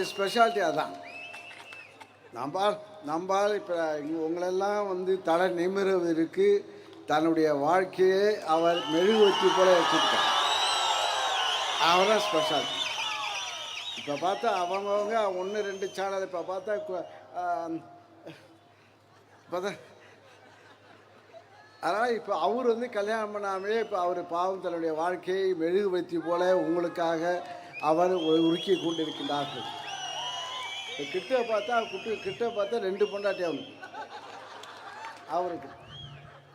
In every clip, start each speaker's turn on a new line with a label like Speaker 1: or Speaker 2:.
Speaker 1: அவருடைய ஸ்பெஷாலிட்டி அதான். நம்ம நம்பால் இப்போ உங்களெல்லாம் வந்து தலை நிமிருவதற்கு தன்னுடைய வாழ்க்கையை அவர் மெழுகுவத்தி போல வச்சுருக்கார். அவர் தான் ஸ்பெஷாலிட்டி இப்போ பார்த்தா அவங்கவுங்க ஒன்று ரெண்டு சேனல் இப்போ பார்த்தா கு- பார்த்தா அதனால் இப்போ அவர் வந்து கல்யாணம் பண்ணாமலே இப்போ அவர் பாவம் தன்னுடைய வாழ்க்கையை மெழுகுவத்தி போல உங்களுக்காக அவர் உருக்கி கொண்டிருக்கின்றார்கள். கிட்ட பார்த்தா குட்டு கிட்ட பார்த்தா ரெண்டு பொண்டாட்டி அவனுக்கு அவருக்கு.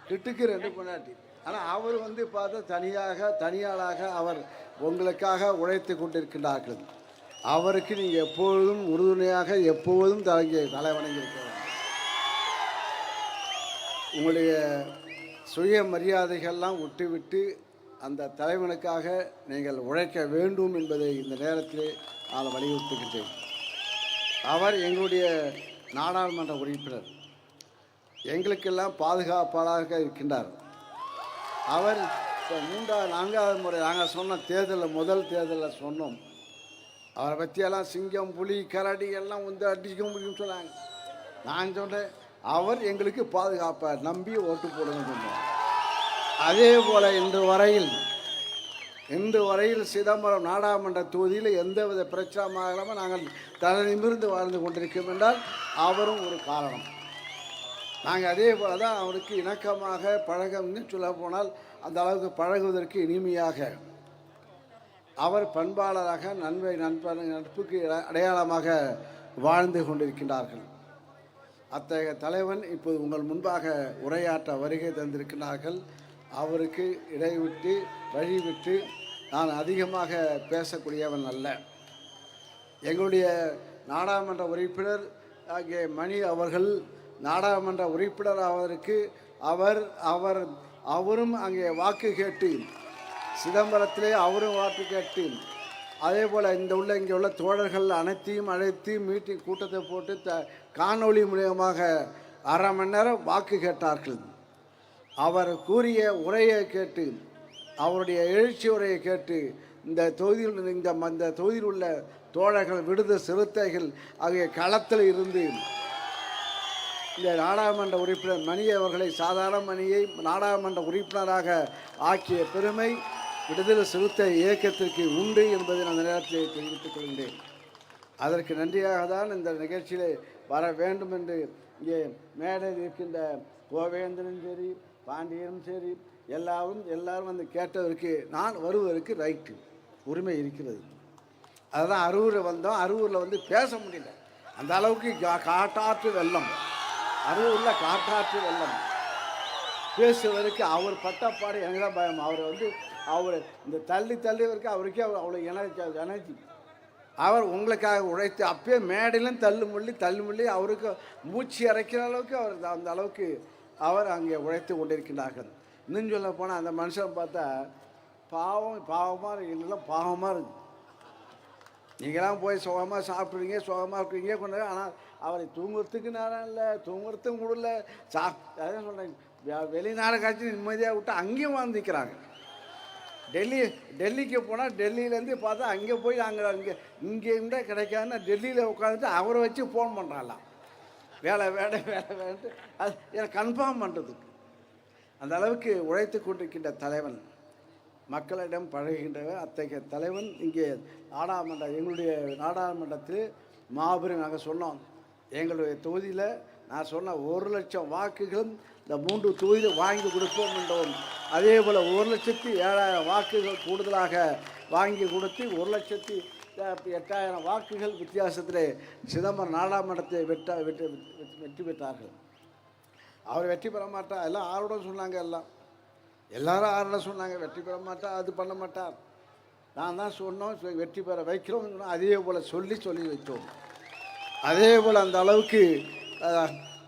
Speaker 1: கிட்டுக்கு ரெண்டு பொண்டாட்டி. ஆனால் அவர் வந்து பார்த்தா தனியாக தனியாளாக அவர் உங்களுக்காக உழைத்து கொண்டிருக்கின்றார்கள். அவருக்கு நீங்கள் எப்பொழுதும் உறுதுணையாக எப்பொழுதும் தலைங்க தலை இருக்க உங்களுடைய சுய மரியாதைகள்லாம் விட்டுவிட்டு அந்த தலைவனுக்காக நீங்கள் உழைக்க வேண்டும் என்பதை இந்த நேரத்திலே நான் வலியுறுத்துகின்றேன். அவர் எங்களுடைய நாடாளுமன்ற உறுப்பினர். எங்களுக்கெல்லாம் பாதுகாப்பாளராக இருக்கின்றார். அவர் இப்போ மூன்றாவது நான்காவது முறை நாங்கள் சொன்ன தேர்தலில் முதல் தேர்தலில் சொன்னோம். அவரை பற்றியெல்லாம் சிங்கம் புலி கரடி எல்லாம் வந்து அடிக்க முடியும்னு சொன்னாங்க. நான் சொன்னேன் அவர் எங்களுக்கு பாதுகாப்பார் நம்பி ஓட்டு போடுங்க சொன்னோம் அதே போல் இன்று வரையில் இன்று வரையில் சிதம்பரம் நாடாளுமன்ற தொகுதியில் எந்தவித பிரச்சனமாக இல்லாமல் நாங்கள் தலை நிமிர்ந்து வாழ்ந்து கொண்டிருக்கோம் என்றால் அவரும் ஒரு காரணம். நாங்கள் அதே போல தான் அவருக்கு இணக்கமாக பழகம்னு சொல்ல போனால் அந்த அளவுக்கு பழகுவதற்கு இனிமையாக. அவர் பண்பாளராக நன்மை நண்பன் நட்புக்கு அடையாளமாக வாழ்ந்து கொண்டிருக்கின்றார்கள். அத்தகைய தலைவன் இப்போது உங்கள் முன்பாக உரையாற்ற வருகை தந்திருக்கிறார்கள் அவருக்கு இடைவிட்டு வழிவிட்டு நான் அதிகமாக பேசக்கூடியவன் அல்ல. எங்களுடைய நாடாளுமன்ற உறுப்பினர் ஆகிய மணி அவர்கள் நாடாளுமன்ற உறுப்பினர் ஆவதற்கு அவர் அவர் அவரும் அங்கே வாக்கு கேட்டு சிதம்பரத்திலே அவரும் வாக்கு கேட்டு அதே போல் இந்த உள்ள இங்கே உள்ள தோழர்கள் அனைத்தையும் அழைத்து மீட்டிங் கூட்டத்தை போட்டு த காணொளி மூலியமாக அரை மணி நேரம் வாக்கு கேட்டார்கள். அவர் கூறிய உரையை கேட்டு அவருடைய எழுச்சி உரையை கேட்டு இந்த தொகுதியில் இந்த அந்த தொகுதியில் உள்ள தோழர்கள் விடுத சிறுத்தைகள் ஆகிய களத்தில் இருந்து இந்த நாடாளுமன்ற உறுப்பினர் மணி அவர்களை சாதாரண மணியை நாடாளுமன்ற உறுப்பினராக ஆக்கிய பெருமை விடுதலை சிறுத்தை இயக்கத்திற்கு உண்டு என்பதை நான் அந்த நேரத்தில் தெரிவித்துக் கொள்கின்றேன். அதற்கு நன்றியாக தான் இந்த நிகழ்ச்சியில் வர வேண்டும் என்று இங்கே மேடையில் இருக்கின்ற கோவேந்திரன் சரி பாண்டியனும் சரி எல்லாரும் எல்லாரும் வந்து கேட்டவருக்கு நான் வருவதற்கு ரைட்டு உரிமை இருக்கிறது. அதுதான் அரூரில் வந்தோம். அரூரில் வந்து பேச முடியல. அந்த அளவுக்கு கா- காட்டாற்று வெள்ளம். அரூரில் காட்டாற்று வெள்ளம். பேசுவதற்கு அவர் பட்டப்பாடு எனக்கு தான் பயம். அவரை வந்து அவர் இந்த தள்ளி தள்ளி அவருக்கே அவர் அவ்வளோ எனர்ஜி எனர்ஜி அவர் உங்களுக்காக உழைத்து அப்பயே மேடையிலும் தள்ளு முள்ளி அவருக்கு மூச்சு இறைக்கிற அளவுக்கு அவர் அந்த அளவுக்கு அவர் அங்கே உழைத்து கொண்டிருக்கின்றார்கள். இன்னும் சொல்ல போனால் அந்த மனுஷன் பார்த்தா பாவம் பாவமாக இருக்கு பாவமாக இருக்குது நீங்களாம் போய் சுகமாக சாப்பிட்றீங்க சுகமாக இருக்கிறீங்க கொண்டு ஆனால் அவரை தூங்குறதுக்கு நேரம் இல்லை தூங்குறதுக்கும் கொடுல சா அதான் சொல்கிறேன் வெளிநாடு காய்ச்சி நிம்மதியாக விட்டு அங்கேயும் வாழ்ந்துக்கிறாங்க நிற்கிறாங்க டெல்லி டெல்லிக்கு போனால் டெல்லியிலேருந்து பார்த்தா அங்கே போய் நாங்கள் அங்கே இங்கே இருந்தால் கிடைக்காதுன்னா டெல்லியில் உட்காந்துட்டு அவரை வச்சு ஃபோன் பண்ணுறாங்களாம் வேலை வேலை வேலை வேலைன்ட்டு அது எனக்கு கன்ஃபார்ம் பண்ணுறதுக்கு அந்த அளவுக்கு உழைத்து கொண்டிருக்கின்ற தலைவன் மக்களிடம் பழகுகின்றவர் அத்தகைய தலைவன் இங்கே நாடாளுமன்ற எங்களுடைய நாடாளுமன்றத்தில் மாபெரும் நாங்கள் சொன்னோம். எங்களுடைய தொகுதியில் நான் சொன்ன ஒரு லட்சம் வாக்குகளும் இந்த மூன்று தொகுதியில் வாங்கி கொடுப்போம் என்றோம். அதே போல் ஒரு லட்சத்தி ஏழாயிரம் வாக்குகள் கூடுதலாக வாங்கி கொடுத்து ஒரு லட்சத்தி எட்டாயிரம் வாக்குகள் வித்தியாசத்தில் சிதம்பரம் நாடாளுமன்றத்தை வெட்ட வெற்றி வெற்றி பெற்றார்கள். அவர் வெற்றி பெற மாட்டார். எல்லாம் ஆரோட சொன்னாங்க எல்லாம். எல்லாரும் ஆரோட சொன்னாங்க. வெற்றி பெற மாட்டார் அது பண்ண மாட்டார். நான் தான் சொன்னோம் வெற்றி பெற வைக்கிறோம் சொன்னோம். அதே போல் சொல்லி சொல்லி வைத்தோம். அதே போல் அந்த அளவுக்கு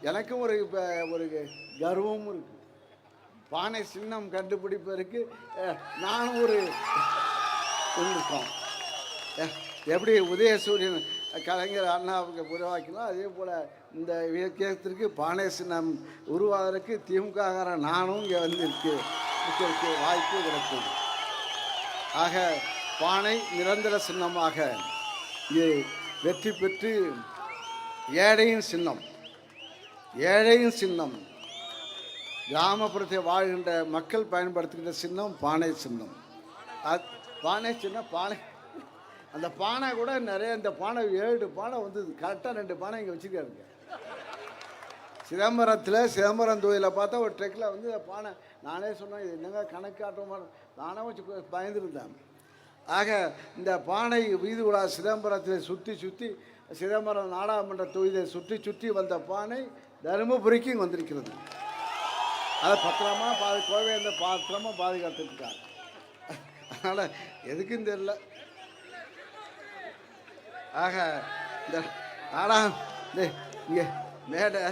Speaker 1: எனக்கும் ஒரு இப்போ ஒரு கர்வமும் இருக்குது பானை சின்னம் கண்டுபிடிப்பதற்கு நானும் ஒரு இருக்கோம் எப்படி உதயசூரியன் கலைஞர் அண்ணாவுக்கு உருவாக்கினோம் அதே போல் இந்த இயக்கத்திற்கு பானை சின்னம் உருவாவதற்கு திமுக நானும் இங்கே வந்து இருக்கு. இருக்கிறதுக்கு வாய்ப்பு கிடைக்கும். ஆக பானை நிரந்தர சின்னமாக இங்கே வெற்றி பெற்று ஏழையின் சின்னம் ஏழையின் சின்னம் கிராமப்புறத்தில் வாழ்கின்ற மக்கள் பயன்படுத்துகின்ற சின்னம் பானை சின்னம். பானை சின்னம் பானை அந்த பானை கூட நிறைய இந்த பானை ஏழு பானை வந்து கரெக்டாக ரெண்டு பானை இங்கே வச்சுருக்காருங்க. சிதம்பரத்தில் சிதம்பரம் கோயிலில் பார்த்தா ஒரு ட்ரெக்கில் வந்து பானை நானே சொன்னேன் இது என்னங்க கணக்கு ஆட்டமாக நானே வச்சு பயந்துருந்தேன். ஆக இந்த பானை வீதி விழா சிதம்பரத்தில் சுற்றி சுற்றி சிதம்பரம் நாடாளுமன்ற தொகுதியை சுற்றி சுற்றி வந்த பானை தருமபுரிக்கும் வந்திருக்கிறது. அதை பத்திரமா பாது கோவேந்த பாத்திரமா பாதுகாத்துருக்காங்க அதனால் எதுக்கும் தெரியல. ஆக இந்த நாடா இந்த இங்கே மேடை.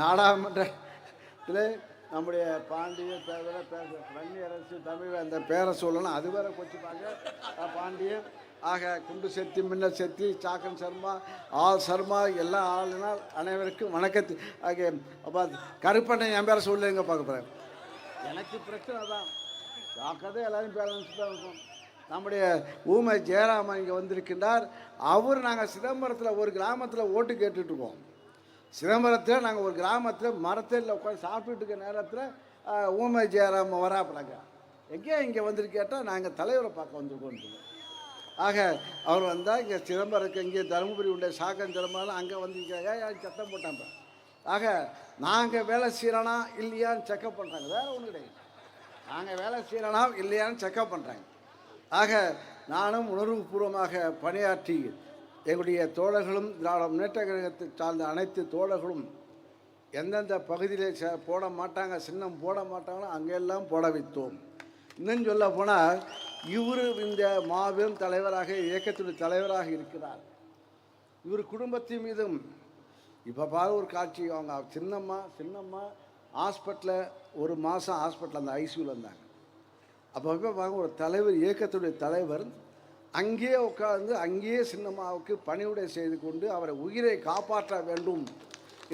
Speaker 1: நாடாமன்றத்தில் நம்முடைய பாண்டிய பேர பேச வன்னியரசு தமிழ் அந்த பேரை சொல்லணும். அது வேற கொச்சிப்பாங்க பாண்டியன் ஆக குண்டு செத்தி மின்ன செத்தி சாக்கன் சர்மா ஆள் சர்மா எல்லா ஆளுனால் அனைவருக்கும் வணக்கத்து ஆகிய அப்போ கருப்பண்ணை என் பேரை சொல்லுங்க பார்க்க போகிறேன் எனக்கு பிரச்சனை தான். பார்க்கறதே எல்லாரும் பேலன்ஸ் தான் இருக்கும். நம்முடைய ஊமை ஜெயராமன் இங்கே வந்திருக்கின்றார். அவர் நாங்கள் சிதம்பரத்தில் ஒரு கிராமத்தில் ஓட்டு கேட்டுட்ருக்கோம் சிதம்பரத்தில் நாங்கள் ஒரு கிராமத்தில் மரத்தில் உட்காந்து சாப்பிட்டுட்டு இருக்க நேரத்தில் ஊமை ஜெயராமன் வராப்புறாங்க எங்கே இங்கே வந்துட்டு கேட்டால் நாங்கள் தலைவரை பார்க்க வந்திருக்கோம். ஆக அவர் வந்தால் இங்கே சிதம்பரத்துக்கு இங்கே தருமபுரி உள்ள சாக்கன் சிதம்பரம் அங்கே வந்து சத்தம் போட்டாங்க. ஆக நாங்கள் வேலை செய்கிறோனா இல்லையான்னு செக்கப் பண்ணுறாங்க வேறு ஒன்றும் கிடையாது. நாங்கள் வேலை செய்கிறோனா இல்லையான்னு செக்கப் பண்ணுறாங்க ஆக நானும் உணர்வுபூர்வமாக பணியாற்றி எங்களுடைய தோழர்களும் திராவிட முன்னேற்ற கழகத்தை சார்ந்த அனைத்து தோழர்களும் எந்தெந்த பகுதியிலே ச- போட மாட்டாங்க சின்னம் போட மாட்டாங்களோ அங்கெல்லாம் போட வைத்தோம். இன்னும் சொல்ல போனால் இவர் இந்த மாபெரும் தலைவராக இயக்கத்துடைய தலைவராக இருக்கிறார். இவர் குடும்பத்தின் மீதும் இப்போ பாரு ஒரு காட்சி அவங்க சின்னம்மா சின்னம்மா ஹாஸ்பிட்டலில் ஒரு மாதம் ஹாஸ்பிட்டலில் அந்த ஐசியூவில் இருந்தாங்க. அப்போ பாருங்க ஒரு தலைவர் இயக்கத்துடைய தலைவர் அங்கேயே உட்கார்ந்து அங்கேயே சின்னம்மாவுக்கு பணிவுடை செய்து கொண்டு அவரை உயிரை காப்பாற்ற வேண்டும்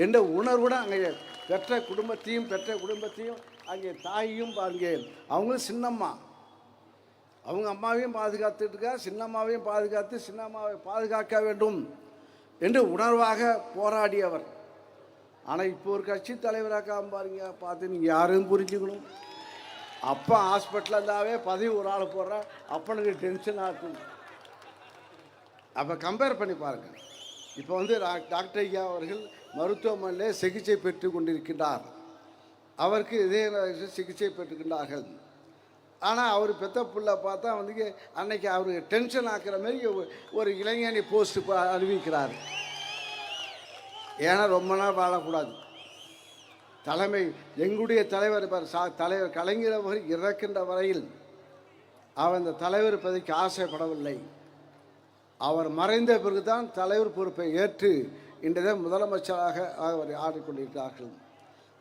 Speaker 1: என்ற உணர்வுடன் அங்கே பெற்ற குடும்பத்தையும் பெற்ற குடும்பத்தையும் அங்கே தாயையும் அங்கே அவங்களும் சின்னம்மா. அவங்க அம்மாவையும் பாதுகாத்துட்டு இருக்கா சின்னம்மாவையும் பாதுகாத்து சின்னம்மாவை பாதுகாக்க வேண்டும் என்று உணர்வாக போராடியவர். ஆனால் இப்போ ஒரு கட்சி தலைவராக பாருங்க பார்த்து நீங்கள் யாரும் புரிஞ்சுக்கணும். அப்பா ஹாஸ்பிட்டலில் இருந்தாவே பதவி ஒரு ஆள் போடுறா அப்பனுக்கு டென்ஷன் ஆகும் அப்போ கம்பேர் பண்ணி பாருங்கள் இப்போ வந்து டாக்டர் ஐயா அவர்கள் மருத்துவமனையிலே சிகிச்சை பெற்று கொண்டிருக்கின்றார். அவருக்கு இதே சிகிச்சை பெற்றுக்கின்றார்கள். ஆனால் அவர் பெத்த பிள்ளை பார்த்தா வந்து அன்னைக்கு அவருக்கு டென்ஷன் ஆக்கிற மாதிரி ஒரு- ஒரு இளைஞனி போஸ்ட் அறிவிக்கிறார். ஏன்னா ரொம்ப நாள் வாழக்கூடாது. தலைமை எங்களுடைய தலைவர் பார் சா தலைவர் கலைஞர் அவர் இறக்கின்ற வரையில் அவர் இந்த தலைவர் பதவிக்கு ஆசைப்படவில்லை. அவர் மறைந்த பிறகுதான் தலைவர் பொறுப்பை ஏற்று இன்றைய முதலமைச்சராக அவர் ஆடிக்கொண்டிருக்கிறார்கள்.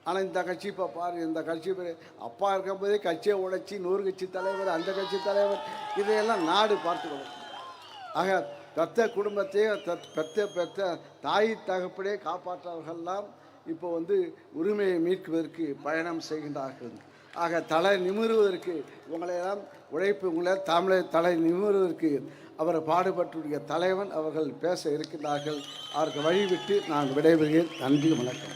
Speaker 1: ஆனால் இந்த கட்சி இப்போ பாரு இந்த கட்சி பேரு அப்பா இருக்கும்போதே கட்சியை உடைச்சி நூறு கட்சி தலைவர் அந்த கட்சி தலைவர் இதையெல்லாம் நாடு பார்த்துக்கிறோம் ஆக பெத்த குடும்பத்தையே பெத்த பெத்த தாய் தகப்படே காப்பாற்றவர்கள்லாம் இப்போ வந்து உரிமையை மீட்குவதற்கு பயணம் செய்கின்றார்கள். ஆக தலை நிமிருவதற்கு உங்களையெல்லாம் உழைப்பு உங்களை தமிழை தலை நிமிருவதற்கு அவர் பாடுபட்டுடைய தலைவன் அவர்கள் பேச இருக்கின்றார்கள். அவருக்கு வழிவிட்டு நான் விடைபெறுகிறேன். நன்றி வணக்கம்.